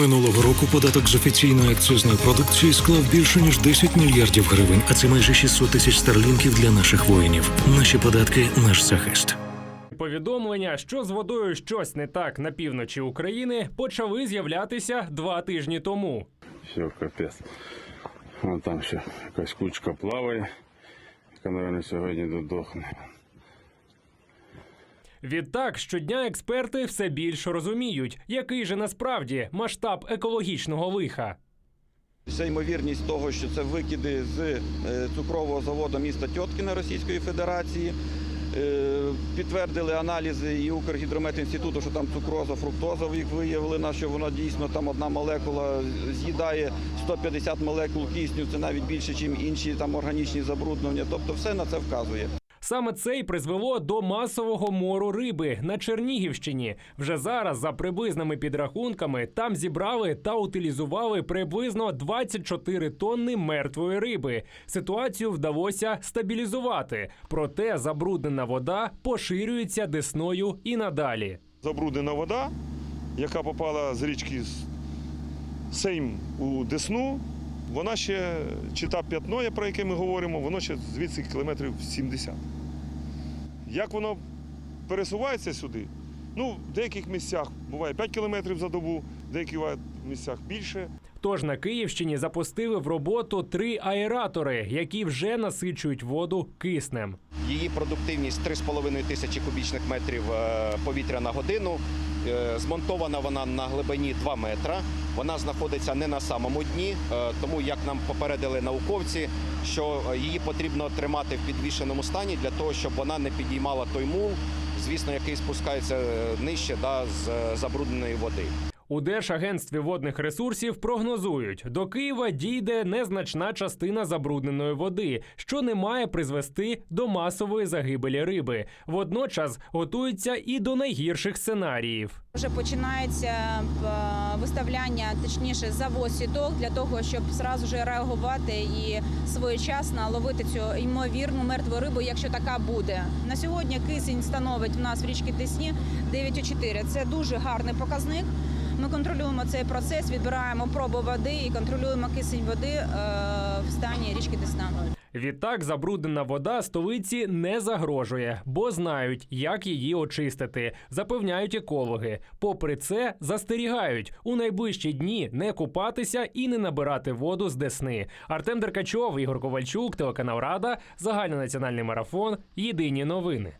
Минулого року податок з офіційної акцизної продукції склав більше ніж 10 мільярдів гривень, а це майже 600 тисяч старлінків для наших воїнів. Наші податки наш захист. Повідомлення, що з водою щось не так на півночі України, почали з'являтися два тижні тому. Все, капець. Вон там ще якась кучка плаває, яка, мабуть, сьогодні додохне. Відтак, щодня експерти все більше розуміють, який же насправді масштаб екологічного лиха. Вся ймовірність того, що це викиди з е, цукрового заводу міста Тьоткіна Російської Федерації. Е, Підтвердили аналізи і Укргідрометінституту, що там цукроза, фруктоза їх виявлено, що воно дійсно там одна молекула з'їдає 150 молекул кисню, це навіть більше, ніж інші там органічні забруднення. Тобто все на це вказує. Саме це й призвело до масового мору риби на Чернігівщині. Вже зараз, за приблизними підрахунками, там зібрали та утилізували приблизно 24 тонни мертвої риби. Ситуацію вдалося стабілізувати, проте забруднена вода поширюється десною і надалі. забруднена вода, яка попала з річки Сейм у Десну. Вона ще, чи та п'ятно, про яке ми говоримо, воно ще звідси кілометрів 70. Як воно пересувається сюди? Ну, в деяких місцях буває 5 кілометрів за добу, в деяких місцях більше. Тож на Київщині запустили в роботу три аератори, які вже насичують воду киснем. Її продуктивність 3,5 тисячі кубічних метрів е, повітря на годину. Е, Змонтована вона на глибині 2 метра. Вона знаходиться не на самому дні, е, тому як нам попередили науковці, що її потрібно тримати в підвішеному стані для того, щоб вона не підіймала той мул, звісно, який спускається нижче да, з забрудненої води. У Держагентстві водних ресурсів прогнозують, до Києва дійде незначна частина забрудненої води, що не має призвести до масової загибелі риби. Водночас готуються і до найгірших сценаріїв. Вже починається е, виставляння, точніше, завоз сіток для того, щоб зразу ж реагувати і своєчасно ловити цю ймовірну мертву рибу, якщо така буде. На сьогодні кисень становить в нас в річці Десні 9,4. Це дуже гарний показник. Ми контролюємо цей процес, відбираємо пробу води і контролюємо кисень води е, в стані річки Десна. Відтак забруднена вода столиці не загрожує, бо знають, як її очистити, запевняють екологи. Попри це, застерігають у найближчі дні не купатися і не набирати воду з десни. Артем Деркачов, Ігор Ковальчук, телеканал Рада, загальнонаціональний марафон. Єдині новини.